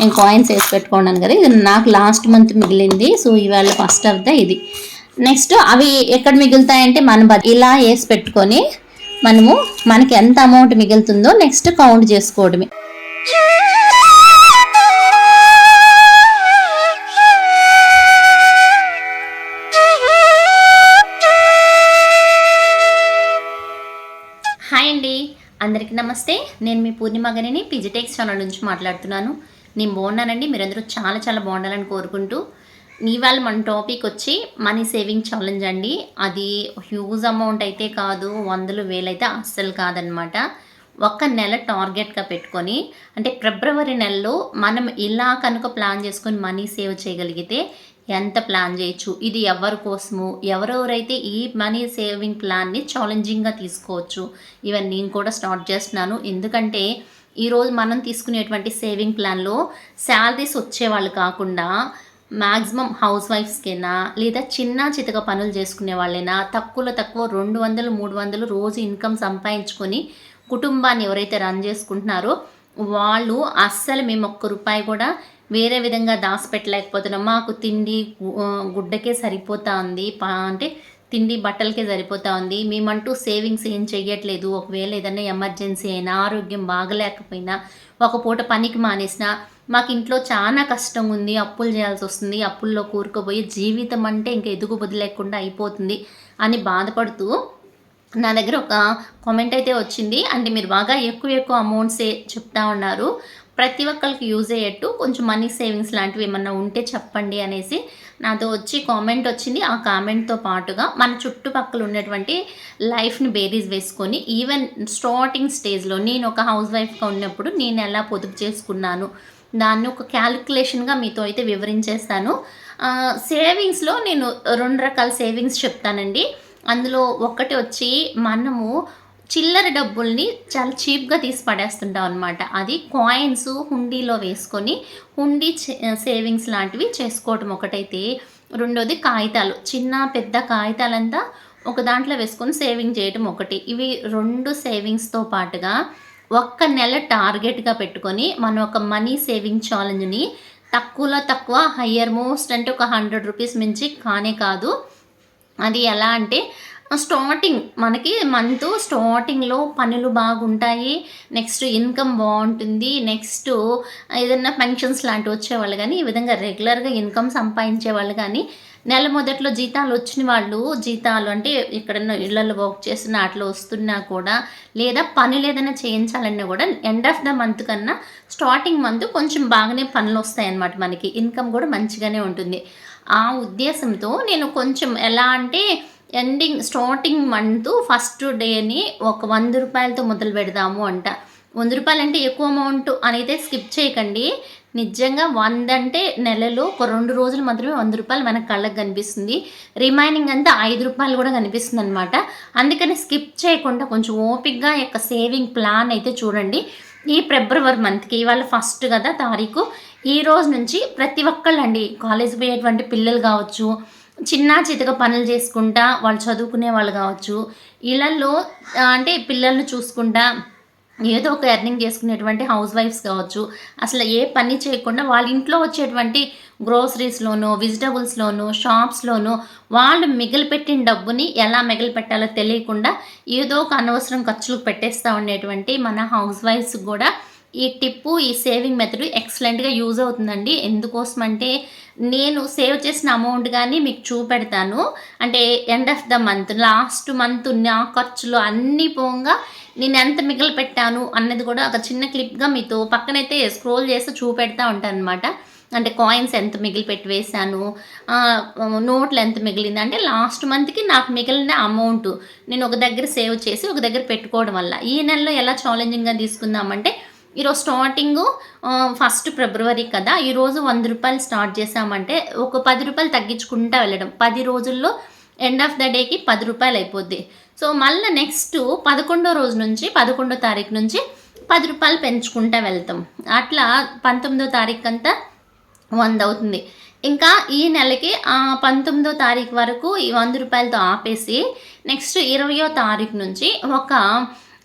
నేను కాయిన్స్ వేసి పెట్టుకున్నాను కదా ఇది నాకు లాస్ట్ మంత్ మిగిలింది. సో ఇవాళ ఫస్ట్ ఆఫ్ ద ఇది. నెక్స్ట్ అవి ఎక్కడ మిగులుతాయంటే మన బ- ఇలా వేసి పెట్టుకొని మనము మనకి ఎంత అమౌంట్ మిగులుతుందో నెక్స్ట్ కౌంట్ చేసుకోవడమే. హాయ్ అండి. అందరికీ నమస్తే. నేను మీ పూర్ణిమ గనిని పిజిటెక్స్ ఛానల్ నుంచి మాట్లాడుతున్నాను. నేను బాగున్నానండి. మీరందరూ చాలా చాలా బాగుండాలని కోరుకుంటూ ఇవాళ మన టాపిక్ వచ్చి మనీ సేవింగ్ ఛాలెంజ్ అండి. అది హ్యూజ్ అమౌంట్ అయితే కాదు వందలు వేలైతే అస్సలు కాదనమాట ఒక్క నెల టార్గెట్గా పెట్టుకొని అంటే ఫిబ్రవరి నెలలో మనం ఇలా కనుక ప్లాన్ చేసుకొని మనీ సేవ్ చేయగలిగితే ఎంత ప్లాన్ చేయొచ్చు? ఇది ఎవరి కోసము? ఎవరెవరైతే ఈ మనీ సేవింగ్ ప్లాన్ని ఛాలెంజింగ్గా తీసుకోవచ్చు? ఈవెన్ నేను కూడా స్టార్ట్ చేస్తున్నాను. ఎందుకంటే ఈరోజు మనం తీసుకునేటువంటి సేవింగ్ ప్లాన్లో శాలరీస్ వచ్చేవాళ్ళు కాకుండా మ్యాక్సిమం హౌస్ వైఫ్స్కైనా లేదా చిన్న చితక పనులు చేసుకునే వాళ్ళైనా తక్కువలో తక్కువ రెండు వందలు మూడు వందలు రోజు ఇన్కమ్ సంపాదించుకొని కుటుంబాన్ని ఎవరైతే రన్ చేసుకుంటున్నారో వాళ్ళు అస్సలు మేము ఒక్క రూపాయి కూడా వేరే విధంగా దాచిపెట్టలేకపోతున్నాం. మాకు తిండి గుడ్డకే సరిపోతా ఉంది. అంటే తిండి బట్టలకే సరిపోతా ఉంది. మేమంటూ సేవింగ్స్ ఏం చెయ్యట్లేదు. ఒకవేళ ఏదైనా ఎమర్జెన్సీ అయినా ఆరోగ్యం బాగలేకపోయినా ఒక పూట పనికి మానేసినా మాకు ఇంట్లో చాలా కష్టం ఉంది. అప్పులు చేయాల్సి వస్తుంది. అప్పుల్లో కూరుకుపోయి జీవితం అంటే ఇంకా ఎదుగు లేకుండా అయిపోతుంది అని బాధపడుతూ నా దగ్గర ఒక కామెంట్ అయితే వచ్చింది. అంటే మీరు బాగా ఎక్కువ ఎక్కువ అమౌంట్సే చెప్తా ఉన్నారు. ప్రతి ఒక్కరికి యూజ్ అయ్యేట్టు కొంచెం మనీ సేవింగ్స్ లాంటివి ఏమన్నా ఉంటే చెప్పండి అనేసి నాతో వచ్చి కామెంట్ వచ్చింది. ఆ కామెంట్తో పాటుగా మన చుట్టుపక్కల ఉన్నటువంటి లైఫ్ని బేరీస్ వేసుకొని ఈవెన్ స్టార్టింగ్ స్టేజ్లో నేను ఒక హౌస్ వైఫ్గా ఉన్నప్పుడు నేను ఎలా పొదుపు చేసుకున్నాను దాన్ని ఒక క్యాలిక్యులేషన్గా మీతో అయితే వివరించేస్తాను. సేవింగ్స్లో నేను రెండు రకాల సేవింగ్స్ చెప్తానండి. అందులో ఒకటి వచ్చి మనము చిల్లర డబ్బుల్ని చాలా చీప్గా తీసి పడేస్తుంటాం అనమాట అది కాయిన్స్ హుండీలో వేసుకొని హుండీ సేవింగ్స్ లాంటివి చేసుకోవటం ఒకటైతే. రెండోది కాగితాలు. చిన్న పెద్ద కాగితాలంతా ఒక దాంట్లో వేసుకొని సేవింగ్ చేయటం ఒకటి. ఇవి రెండు సేవింగ్స్తో పాటుగా ఒక్క నెల టార్గెట్గా పెట్టుకొని మనం ఒక మనీ సేవింగ్ ఛాలెంజ్ని తక్కువలో తక్కువ హయ్యర్ మోస్ట్ అంటే ఒక హండ్రెడ్ రూపీస్ మించి కానే కాదు. అది ఎలా అంటే స్టార్టింగ్ మనకి మంత్ స్టార్టింగ్లో పనులు బాగుంటాయి. నెక్స్ట్ ఇన్కమ్ బాగుంటుంది. నెక్స్ట్ ఏదైనా ఫంక్షన్స్ లాంటివి వచ్చేవాళ్ళు కానీ ఈ విధంగా రెగ్యులర్గా ఇన్కమ్ సంపాదించే వాళ్ళు కానీ నెల మొదట్లో జీతాలు వచ్చిన వాళ్ళు జీతాలు అంటే ఎక్కడన్నా ఇళ్ళలో వర్క్ చేసిన అట్లా వస్తున్నా కూడా లేదా పనులు ఏదైనా చేయించాలన్నా కూడా ఎండ్ ఆఫ్ ద మంత్ కన్నా స్టార్టింగ్ మంత్ కొంచెం బాగానే పనులు వస్తాయన్నమాట మనకి. ఇన్కమ్ కూడా మంచిగానే ఉంటుంది. ఆ ఉద్దేశంతో నేను కొంచెం ఎలా అంటే ఎండింగ్ స్టార్టింగ్ మంత్ ఫస్ట్ డేని ఒక వంద రూపాయలతో మొదలు పెడదాము అంట. వంద రూపాయలు అంటే ఎక్కువ అమౌంట్ అనైతే స్కిప్ చేయకండి. నిజంగా వంద అంటే నెలలో ఒక రెండు రోజులు మాత్రమే వంద రూపాయలు మనకు కళ్ళకు కనిపిస్తుంది. రిమైనింగ్ అంతా ఐదు రూపాయలు కూడా కనిపిస్తుంది అనమాట అందుకని స్కిప్ చేయకుండా కొంచెం ఓపిక్గా యొక్క సేవింగ్ ప్లాన్ అయితే చూడండి. ఈ ఫిబ్రవరి మంత్కి ఇవాళ ఫస్ట్ కదా తారీఖు. ఈ రోజు నుంచి ప్రతి ఒక్కళ్ళండి కాలేజ్ పోయేటువంటి పిల్లలు కావచ్చు చిన్న చితక పనులు చేసుకుంటా వాళ్ళు చదువుకునే వాళ్ళు కావచ్చు. ఇళ్ళల్లో అంటే పిల్లల్ని చూసుకుంటా ఏదో ఒక ఎర్నింగ్ చేసుకునేటువంటి హౌస్ వైఫ్స్ కావచ్చు. అసలు ఏ పని చేయకుండా వాళ్ళ ఇంట్లో వచ్చేటువంటి గ్రోసరీస్లోనూ వెజిటబుల్స్లోనూ షాప్స్లోనూ వాళ్ళు మిగిలిపెట్టిన డబ్బుని ఎలా మిగిలిపెట్టాలో తెలియకుండా ఏదో ఒక అనవసరం ఖర్చులు పెట్టేస్తూ ఉండేటువంటి మన హౌస్ వైఫ్స్ కూడా ఈ టిప్పు ఈ సేవింగ్ మెథడ్ ఎక్సలెంట్గా యూజ్ అవుతుందండి. ఎందుకోసం అంటే నేను సేవ్ చేసిన అమౌంట్ కానీ మీకు చూపెడతాను. అంటే end of the month last month నా ఖర్చులు అన్నీ పోగా నేను ఎంత మిగిలి పెట్టాను అన్నది కూడా ఒక చిన్న క్లిప్గా మీతో పక్కనైతే స్క్రోల్ చేసి చూపెడతా ఉంటాను అనమాట అంటే కాయిన్స్ ఎంత మిగిలి పెట్టి వేసాను నోట్లు ఎంత మిగిలింది. అంటే లాస్ట్ మంత్కి నాకు మిగిలిన అమౌంట్ నేను ఒక దగ్గర సేవ్ చేసి ఒక దగ్గర పెట్టుకోవడం వల్ల. ఈ నెలలో ఎలా ఛాలెంజింగ్గా తీసుకుందామంటే ఈరోజు స్టార్టింగ్ ఫస్ట్ ఫిబ్రవరి కదా. ఈరోజు వంద రూపాయలు స్టార్ట్ చేసామంటే ఒక పది రూపాయలు తగ్గించుకుంటా వెళ్ళడం. పది రోజుల్లో ఎండ్ ఆఫ్ ద డేకి పది రూపాయలు అయిపోద్ది. సో మళ్ళీ నెక్స్ట్ పదకొండో రోజు నుంచి పదకొండో తారీఖు నుంచి పది రూపాయలు పెంచుకుంటా వెళ్తాం. అట్లా పంతొమ్మిదో తారీఖు అంతా వంద అవుతుంది. ఇంకా ఈ నెలకి ఆ, పంతొమ్మిదో తారీఖు వరకు ఈ వంద రూపాయలతో ఆపేసి నెక్స్ట్ ఇరవయో తారీఖు నుంచి ఒక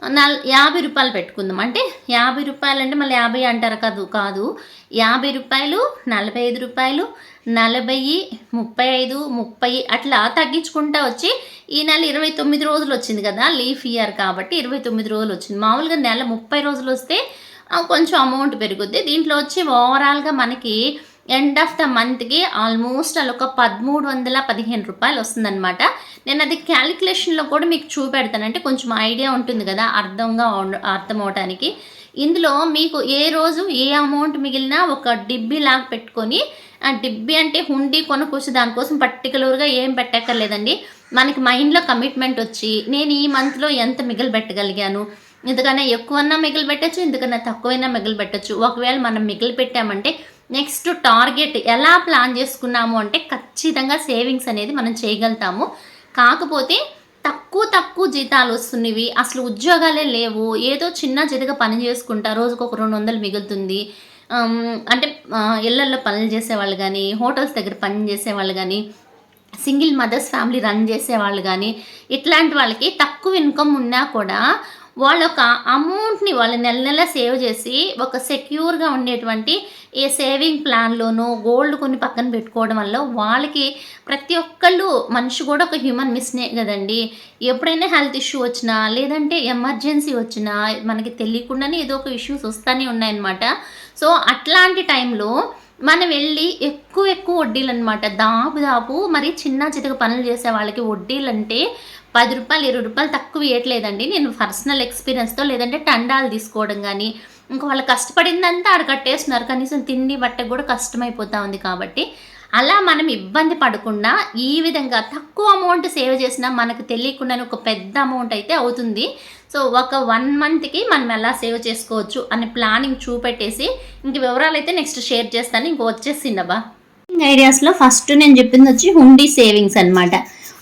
నల్ యాభై రూపాయలు పెట్టుకుందాం. అంటే యాభై రూపాయలు అంటే మళ్ళీ యాభై అంటారు కాదు కాదు. యాభై రూపాయలు నలభై ఐదు రూపాయలు నలభై ముప్పై ఐదు ముప్పై అట్లా తగ్గించుకుంటా వచ్చి ఈ నెల ఇరవై తొమ్మిది రోజులు వచ్చింది కదా లీఫ్ ఇయర్ కాబట్టి ఇరవై తొమ్మిది రోజులు వచ్చింది. మామూలుగా నెల ముప్పై రోజులు వస్తే కొంచెం అమౌంట్ పెరుగుద్ది. దీంట్లో వచ్చి ఓవరాల్గా మనకి ఎండ్ ఆఫ్ ద మంత్కి ఆల్మోస్ట్ అలా ఒక పదమూడు వందల పదిహేను రూపాయలు వస్తుందన్నమాట. నేను అది క్యాలిక్యులేషన్లో కూడా మీకు చూపెడతానంటే కొంచెం ఐడియా ఉంటుంది కదా అర్థంగా అర్థం అవడానికి ఇందులో మీకు ఏ రోజు ఏ అమౌంట్ మిగిలినా ఒక డిబ్బీ లాగా పెట్టుకొని ఆ డిబ్బీ అంటే హుండీ కొనుక్కొచ్చి దానికోసం పర్టికులర్గా ఏం పెట్టక్కర్లేదండి. మనకి మైండ్లో కమిట్మెంట్ వచ్చి నేను ఈ మంత్లో ఎంత మిగిలి పెట్టగలిగాను? ఇంతకన్నా ఎక్కువన్నా మిగిలి పెట్టచ్చు ఇంతకన్నా తక్కువైనా మిగిలి పెట్టచ్చు. ఒకవేళ మనం మిగిలి పెట్టామంటే నెక్స్ట్ టార్గెట్ ఎలా ప్లాన్ చేసుకున్నాము అంటే ఖచ్చితంగా సేవింగ్స్ అనేది మనం చేయగలుగుతాము. కాకపోతే తక్కువ తక్కువ జీతాలు వస్తున్నవి అసలు ఉద్యోగాలే లేవు ఏదో చిన్న చితగా పని చేసుకుంటా రోజుకు ఒక రెండు వందలు మిగులుతుంది. అంటే ఆ, ఇళ్ళల్లో పనులు చేసేవాళ్ళు కానీ హోటల్స్ దగ్గర పని చేసేవాళ్ళు కానీ సింగిల్ మదర్స్ ఫ్యామిలీ రన్ చేసేవాళ్ళు కానీ ఇట్లాంటి వాళ్ళకి తక్కువ ఇన్కమ్ ఉన్నా కూడా వాళ్ళ ఒక అమౌంట్ని వాళ్ళు నెల నెల సేవ్ చేసి ఒక సెక్యూర్గా ఉండేటువంటి ఏ సేవింగ్ ప్లాన్లోనో గోల్డ్ కొన్ని పక్కన పెట్టుకోవడం వల్ల వాళ్ళకి ప్రతి ఒక్కళ్ళు మనిషి కూడా ఒక హ్యూమన్ మిస్నే కదండి. ఎప్పుడైనా హెల్త్ ఇష్యూ వచ్చినా లేదంటే ఎమర్జెన్సీ వచ్చినా మనకి తెలియకుండానే ఏదో ఒక ఇష్యూస్ వస్తూనే ఉన్నాయన్నమాట. సో అట్లాంటి టైంలో మనం వెళ్ళి ఎక్కువ ఎక్కువ వడ్డీలు అనమాట దాపు దాపు మరి చిన్న చితక పనులు చేసే వాళ్ళకి వడ్డీలు అంటే పది రూపాయలు ఇరవై రూపాయలు తక్కువ ఇవ్వట్లేదండి నేను పర్సనల్ ఎక్స్పీరియన్స్తో లేదంటే టండాలు తీసుకోవడం కానీ ఇంకా వాళ్ళు కష్టపడిందంతా ఆడ కట్టేస్తున్నారు. కనీసం తిండి బట్ట కూడా కష్టమైపోతా ఉంది కాబట్టి అలా మనం ఇబ్బంది పడకుండా ఈ విధంగా తక్కువ అమౌంట్ సేవ్ చేసినా మనకు తెలియకుండానే ఒక పెద్ద అమౌంట్ అయితే అవుతుంది. సో ఒక వన్ మంత్కి మనం ఎలా సేవ్ చేసుకోవచ్చు అనే ప్లానింగ్ చూపెట్టేసి ఇంక వివరాలు అయితే నెక్స్ట్ షేర్ చేస్తాను. ఇంక వచ్చేసిండబా ఐడియాస్లో ఫస్ట్ నేను చెప్పింది వచ్చి హుండీ సేవింగ్స్ అన్నమాట.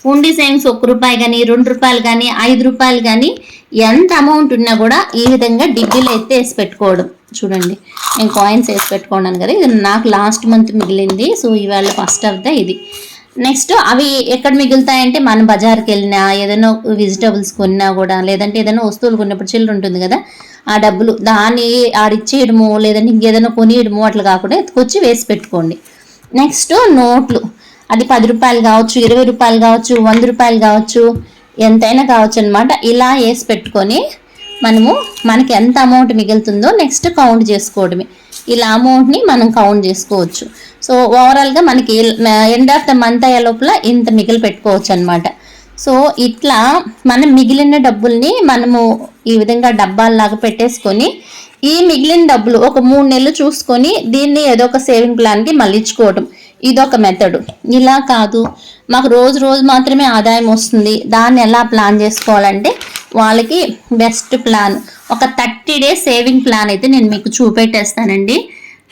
హుండీ సేవింగ్స్ ఒక రూపాయి కానీ రెండు రూపాయలు కానీ ఐదు రూపాయలు కానీ ఎంత అమౌంట్ ఉన్నా కూడా ఈ విధంగా డిగ్రీలో అయితే వేసి పెట్టుకోవడం. చూడండి నేను కాయిన్స్ వేసి పెట్టుకున్నాను కదా ఇది నాకు లాస్ట్ మంత్ మిగిలింది. సో ఇవాళ ఫస్ట్ ఆఫ్ ద ఇది. నెక్స్ట్ అవి ఎక్కడ మిగులుతాయంటే మన బజార్కి వెళ్ళినా ఏదైనా వెజిటబుల్స్ కొన్నా కూడా లేదంటే ఏదైనా వస్తువులు కొన్నప్పుడు చిల్లర ఉంటుంది కదా ఆ డబ్బులు దాన్ని ఆడిచ్చేయడము లేదంటే ఇంకేదైనా కొనియడము అట్లా కాకుండా ఎత్తుకొచ్చి వేసి పెట్టుకోండి. నెక్స్ట్ నోట్లు. అది పది రూపాయలు కావచ్చు ఇరవై రూపాయలు కావచ్చు వంద రూపాయలు కావచ్చు ఎంతైనా కావచ్చు అనమాట ఇలా వేసి పెట్టుకొని మనము మనకి ఎంత అమౌంట్ మిగులుతుందో నెక్స్ట్ కౌంట్ చేసుకోవడమే. ఇలా అమౌంట్ని మనం కౌంట్ చేసుకోవచ్చు. సో ఓవరాల్గా మనకి ఎండ్ ఆఫ్ ద మంత్ అయ్యే లోపల ఇంత మిగిలి పెట్టుకోవచ్చు అనమాట సో ఇట్లా మనం మిగిలిన డబ్బుల్ని మనము ఈ విధంగా డబ్బాల్లాగా పెట్టేసుకొని ఈ మిగిలిన డబ్బులు ఒక మూడు నెలలు చూసుకొని దీన్ని ఏదో ఒక సేవింగ్ ప్లాన్కి మళ్ళించుకోవటం. ఇదొక మెథడ్ ఇలా కాదు. మాకు రోజు రోజు మాత్రమే ఆదాయం వస్తుంది. దాన్ని ఎలా ప్లాన్ చేసుకోవాలంటే వాళ్ళకి బెస్ట్ ప్లాన్ ఒక థర్టీ డేస్ సేవింగ్ ప్లాన్ అయితే నేను మీకు చూపెట్టేస్తానండి.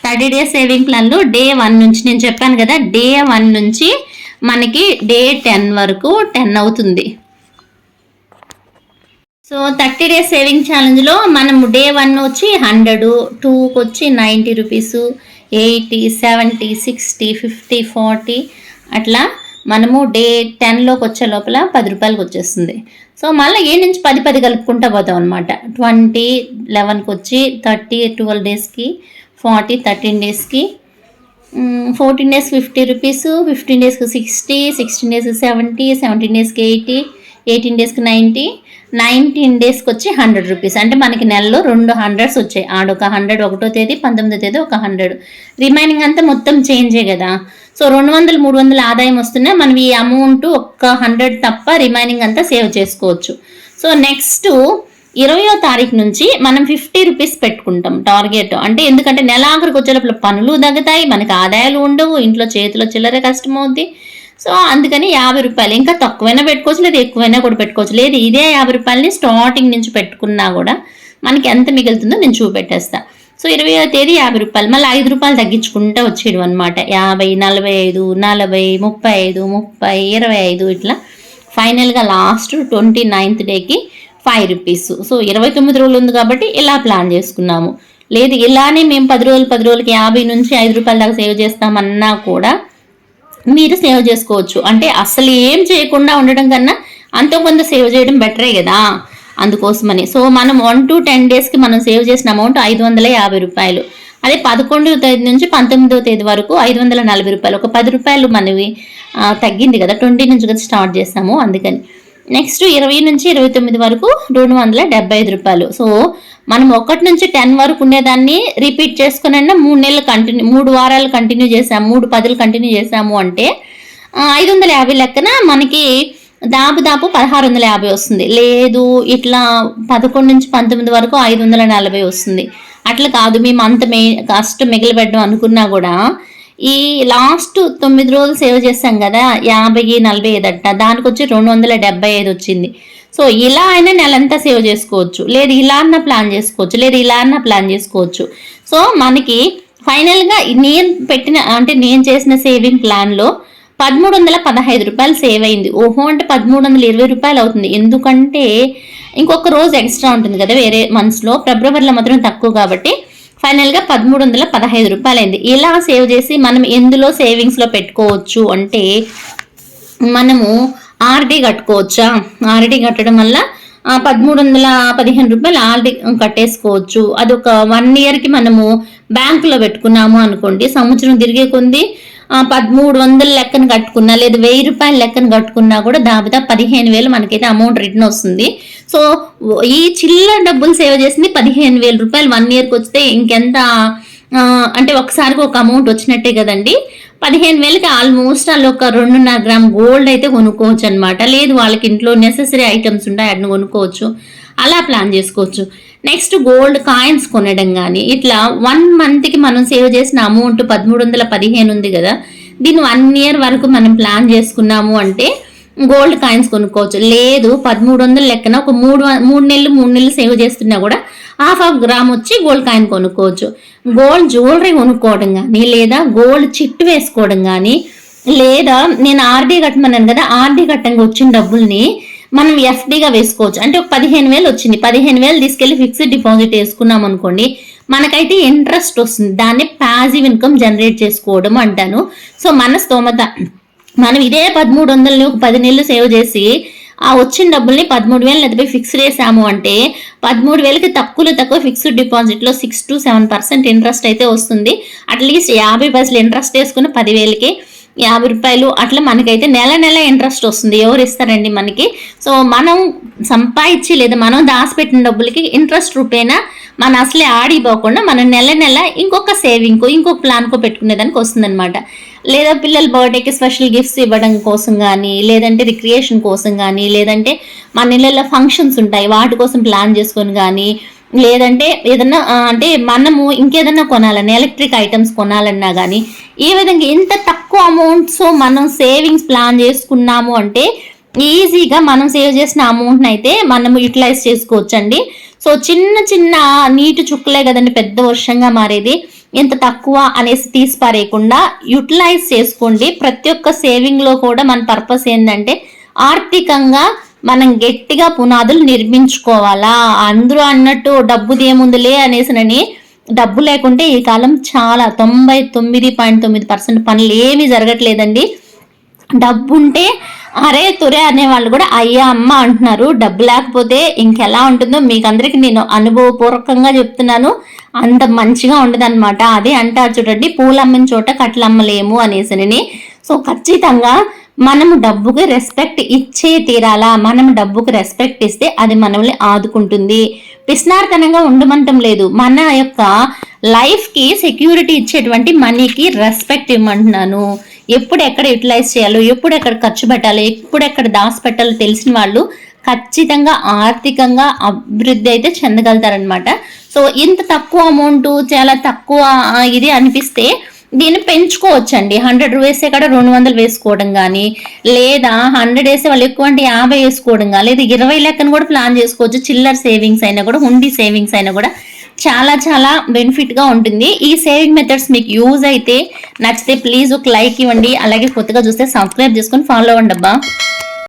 థర్టీ డేస్ సేవింగ్ ప్లాన్లో డే వన్ నుంచి నేను చెప్పాను కదా డే వన్ నుంచి మనకి డే టెన్ వరకు టెన్ అవుతుంది. సో థర్టీ డేస్ సేవింగ్ ఛాలెంజ్లో మనం డే వన్ వచ్చి హండ్రెడ్ టూకి వచ్చి ninety rupees eighty seventy sixty fifty forty అట్లా మనము డే టెన్లోకి వచ్చే లోపల పది రూపాయలకి వచ్చేస్తుంది. సో మళ్ళీ ఏ నుంచి పది పది కలుపుకుంటా పోతాం అనమాట ట్వంటీ లెవెన్కి వచ్చి థర్టీ ట్వెల్వ్ డేస్కి ఫార్టీ థర్టీన్ డేస్కి fourteen days fifty rupees fifteen డేస్కి సిక్స్టీ సిక్స్టీన్ డేస్కి సెవెంటీ సెవెంటీన్ డేస్కి ఎయిటీ ఎయిటీన్ డేస్కి నైంటీ నైన్టీన్ డేస్కి వచ్చి హండ్రెడ్ రూపీస్. అంటే మనకి నెలలో రెండు హండ్రెడ్స్ వచ్చాయి. ఆడొక హండ్రెడ్ ఒకటో తేదీ పంతొమ్మిదో తేదీ ఒక హండ్రెడ్. రిమైనింగ్ అంతా మొత్తం చేంజే కదా. సో రెండు వందలు మూడు వందల ఆదాయం వస్తున్నా మనం ఈ అమౌంట్ ఒక్క హండ్రెడ్ తప్ప రిమైనింగ్ అంతా సేవ్ చేసుకోవచ్చు. సో నెక్స్ట్ ఇరవయో తారీఖు నుంచి మనం ఫిఫ్టీ రూపీస్ పెట్టుకుంటాం టార్గెట్. అంటే ఎందుకంటే నెల ఆఖరికి వచ్చేటప్పుడు పనులు తగ్గుతాయి మనకి ఆదాయాలు ఉండవు ఇంట్లో చేతిలో చిల్లర కష్టం అవుద్ది సో అందుకని యాభై రూపాయలు. ఇంకా తక్కువైనా పెట్టుకోవచ్చు లేదా ఎక్కువైనా కూడా పెట్టుకోవచ్చు. లేదు ఇదే యాభై రూపాయలని స్టార్టింగ్ నుంచి పెట్టుకున్నా కూడా మనకి ఎంత మిగులుతుందో నేను చూపెట్టేస్తా. సో ఇరవయో తేదీ యాభై రూపాయలు. మళ్ళీ ఐదు రూపాయలు తగ్గించుకుంటూ వచ్చేయడం అనమాట యాభై నలభై ఐదు నలభై ముప్పై ఐదు ముప్పై ఇరవై ఐదు ఇట్లా. ఫైనల్గా లాస్ట్ ట్వంటీ నైన్త్ డేకి ఫైవ్ రూపీస్ సో ఇరవై తొమ్మిది రోజులు ఉంది కాబట్టి ఇలా ప్లాన్ చేసుకున్నాము. లేదు ఇలానే మేము పది రోజులు పది రోజులకి యాభై నుంచి ఐదు రూపాయల దాకా సేవ్ చేస్తామన్నా కూడా మీరు సేవ్ చేసుకోవచ్చు. అంటే అసలు ఏం చేయకుండా ఉండడం కన్నా అంతో కొంత సేవ్ చేయడం బెటరే కదా. అందుకోసమని. సో మనం వన్ టు టెన్ డేస్కి మనం సేవ్ చేసిన అమౌంట్ ఐదు వందల యాభై రూపాయలు. అదే పదకొండవ తేదీ నుంచి పంతొమ్మిదవ తేదీ వరకు ఐదు వందల నలభై రూపాయలు. ఒక పది రూపాయలు మనవి తగ్గింది కదా. ట్వంటీ నుంచి కదా స్టార్ట్ చేస్తాము. అందుకని. నెక్స్ట్ ఇరవై నుంచి ఇరవై తొమ్మిది వరకు రెండు వందల డెబ్బై ఐదు రూపాయలు. సో మనం ఒకటి నుంచి టెన్ వరకు ఉండేదాన్ని రిపీట్ చేసుకుని మూడు నెలలు కంటిన్యూ మూడు వారాలు కంటిన్యూ చేసాము మూడు పదులు కంటిన్యూ చేసాము అంటే ఐదు వందల యాభై లెక్కన మనకి దాపు దాపు పదహారు వందల యాభై వస్తుంది. లేదు ఇట్లా పదకొండు నుంచి పంతొమ్మిది వరకు ఐదు వందల నలభై వస్తుంది. అట్లా కాదు మేము అంత మే కష్టం మిగిలిపెట్టడం అనుకున్నా కూడా ఈ లాస్ట్ తొమ్మిది రోజులు సేవ్ చేస్తాం కదా యాభై నలభై ఐదు అట్ట దానికి వచ్చి రెండు వందల డెబ్బై ఐదు వచ్చింది. సో ఇలా అయినా నెలంతా సేవ్ చేసుకోవచ్చు. లేదు ఇలా అన్న ప్లాన్ చేసుకోవచ్చు. లేదు ఇలా అన్న ప్లాన్ చేసుకోవచ్చు. సో మనకి ఫైనల్గా నేను పెట్టిన అంటే నేను చేసిన సేవింగ్ ప్లాన్లో పదమూడు వందల పదహైదు రూపాయలు సేవ్ అయింది. ఓహో అంటే పదమూడు వందల ఇరవై రూపాయలు అవుతుంది. ఎందుకంటే ఇంకొక రోజు ఎక్స్ట్రా ఉంటుంది కదా వేరే మంత్స్లో. ఫిబ్రవరిలో మాత్రం తక్కువ కాబట్టి ఫైనల్గా పదమూడు వందల పదహైదు రూపాయలైంది. ఇలా సేవ్ చేసి మనం ఎందులో సేవింగ్స్లో పెట్టుకోవచ్చు అంటే మనము ఆర్డీ కట్టుకోవచ్చా? ఆర్డీ కట్టడం వల్ల పదమూడు వందల పదిహేను రూపాయలు ఆల్రెడీ కట్టేసుకోవచ్చు. అది ఒక వన్ ఇయర్కి మనము బ్యాంకులో పెట్టుకున్నాము అనుకోండి సంవత్సరం తిరిగే కొంది పదమూడు వందల లెక్కన కట్టుకున్నా లేదా వెయ్యి రూపాయల లెక్కన కట్టుకున్నా కూడా దాదాపు పదిహేను వేలు మనకైతే అమౌంట్ రిటర్న్ వస్తుంది. సో ఈ చిల్లర డబ్బులు సేవ్ చేసింది పదిహేను వేల రూపాయలు వన్ ఇయర్కి వస్తే ఇంకెంత అంటే ఒకసారికి ఒక అమౌంట్ వచ్చినట్టే కదండి. పదిహేను వేలకి ఆల్మోస్ట్ వాళ్ళు ఒక రెండున్నర గ్రామ్ గోల్డ్ అయితే కొనుక్కోవచ్చు అనమాట లేదు వాళ్ళకి ఇంట్లో నెససరీ ఐటమ్స్ ఉంటాయి అన్ని కొనుక్కోవచ్చు. అలా ప్లాన్ చేసుకోవచ్చు. నెక్స్ట్ గోల్డ్ కాయిన్స్ కొనడం కానీ ఇట్లా వన్ మంత్కి మనం సేవ్ చేసిన అమౌంట్ పదమూడు వందల పదిహేను ఉంది కదా దీన్ని వన్ ఇయర్ వరకు మనం ప్లాన్ చేసుకున్నాము అంటే గోల్డ్ కాయిన్స్ కొనుక్కోవచ్చు. లేదు పదమూడు వందల లెక్కన ఒక మూడు వ- మూడు నెలలు మూడు నెలలు సేవ్ చేస్తున్నా కూడా హాఫ్ ఆఫ్ గ్రామ్ వచ్చి గోల్డ్ కాయిన్ కొనుక్కోవచ్చు. గోల్డ్ జ్యువెలరీ కొనుక్కోవడం కానీ లేదా గోల్డ్ చిట్టు వేసుకోవడం కానీ లేదా నేను ఆర్డీ కట్టమన్నాను కదా ఆర్డీ కట్టంగా వచ్చిన డబ్బుల్ని మనం ఎఫ్డీగా వేసుకోవచ్చు. అంటే ఒక పదిహేను వేలు వచ్చింది. పదిహేను వేలు తీసుకెళ్ళి ఫిక్స్డ్ డిపాజిట్ వేసుకున్నాం అనుకోండి మనకైతే ఇంట్రెస్ట్ వస్తుంది. దాన్ని ప్యాసివ్ ఇన్కమ్ జనరేట్ చేసుకోవడం అంటాను. సో మన స్తోమత మనం ఇదే పదమూడు వందలని ఒక పది నెలలు సేవ్ చేసి ఆ వచ్చిన డబ్బుల్ని పదమూడు వేలు ఎనభై ఫిక్స్ చేసాము అంటే పదమూడు వేలకి తక్కువలో తక్కువ ఫిక్స్డ్ డిపాజిట్లో six to seven percent interest అయితే వస్తుంది. అట్లీస్ట్ యాభై పైసలు ఇంట్రెస్ట్ వేసుకుని పదివేలకి యాభై రూపాయలు అట్లా మనకైతే నెల నెల ఇంట్రెస్ట్ వస్తుంది ఎవరు ఇస్తారండి మనకి? సో మనం సంపాదించి లేదా మనం దాచిపెట్టిన డబ్బులకి ఇంట్రెస్ట్ రూపేనా మన అసలే ఆడిపోకుండా మనం నెల నెల ఇంకొక సేవింగ్కో ఇంకొక ప్లాన్కో పెట్టుకునేదానికి వస్తుందన్నమాట. లేదా పిల్లల బర్త్డేకి స్పెషల్ గిఫ్ట్స్ ఇవ్వడం కోసం కానీ లేదంటే రిక్రియేషన్ కోసం కానీ లేదంటే మన ఇళ్ళల్లో ఫంక్షన్స్ ఉంటాయి వాటి కోసం ప్లాన్ చేసుకొని కానీ లేదంటే ఏదన్నా అంటే మనము ఇంకేదన్నా కొనాలన్నా ఎలక్ట్రిక్ ఐటమ్స్ కొనాలన్నా కానీ ఈ విధంగా ఎంత తక్కువ అమౌంట్స్ మనం సేవింగ్స్ ప్లాన్ చేసుకున్నాము అంటే ఈజీగా మనం సేవ్ చేసిన అమౌంట్ని అయితే మనము యూటిలైజ్ చేసుకోవచ్చండి. సో చిన్న చిన్న నీటి చుక్కలే కదండి పెద్ద వర్షంగా మారేది. ఎంత తక్కువ అనేసి తీసి పారేయకుండా యూటిలైజ్ చేసుకోండి. ప్రతి ఒక్క సేవింగ్లో కూడా మన పర్పస్ ఏంటంటే ఆర్థికంగా మనం గట్టిగా పునాదులు నిర్మించుకోవాలా? అందరూ అన్నట్టు డబ్బుది ఏముందిలే అనేసినని డబ్బు లేకుంటే ఈ కాలం చాలా తొంభై తొమ్మిది పాయింట్ తొమ్మిది పర్సెంట్ పనులు ఏమీ జరగట్లేదండి. డబ్బు ఉంటే అరే తురే అనే వాళ్ళు కూడా అయ్యా అమ్మ అంటున్నారు. డబ్బు లేకపోతే ఇంకెలా ఉంటుందో మీకు అందరికి నేను అనుభవపూర్వకంగా చెప్తున్నాను. అంత మంచిగా ఉండదు అనమాట అదే అంటారు చూడండి పూలు అమ్మిన చోట కట్లు అమ్మలేము అనేసినని సో ఖచ్చితంగా మనము డబ్బుకి రెస్పెక్ట్ ఇచ్చే తీరాలా? మనం డబ్బుకి రెస్పెక్ట్ ఇస్తే అది మనల్ని ఆదుకుంటుంది. పిస్నార్తనంగా ఉండమంటం లేదు. మన యొక్క లైఫ్కి సెక్యూరిటీ ఇచ్చేటువంటి మనీకి రెస్పెక్ట్ ఇవ్వమంటున్నాను. ఎప్పుడు ఎక్కడ యూటిలైజ్ చేయాలో ఎప్పుడు ఎక్కడ ఖర్చు పెట్టాలో ఎప్పుడు ఎక్కడ దాచి పెట్టాలో తెలిసిన వాళ్ళు ఖచ్చితంగా ఆర్థికంగా అభివృద్ధి అయితే చెందగలుగుతారనమాట సో ఇంత తక్కువ అమౌంట్ చాలా తక్కువ ఇది అనిపిస్తే దీన్ని పెంచుకోవచ్చండి. హండ్రెడ్ వేసే కాడ రెండు వందలు వేసుకోవడం కానీ లేదా హండ్రెడ్ వేసే వాళ్ళు ఎక్కువ అంటే యాభై వేసుకోవడం కానీ లేదా ఇరవై లెక్కన కూడా ప్లాన్ చేసుకోవచ్చు. చిల్లర్ సేవింగ్స్ అయినా కూడా హుండీ సేవింగ్స్ అయినా కూడా చాలా చాలా బెనిఫిట్గా ఉంటుంది. ఈ సేవింగ్ మెథడ్స్ మీకు యూజ్ అయితే నచ్చితే ప్లీజ్ ఒక లైక్ ఇవ్వండి. అలాగే కొత్తగా చూస్తే సబ్స్క్రైబ్ చేసుకొని ఫాలో అవ్వండి అబ్బా.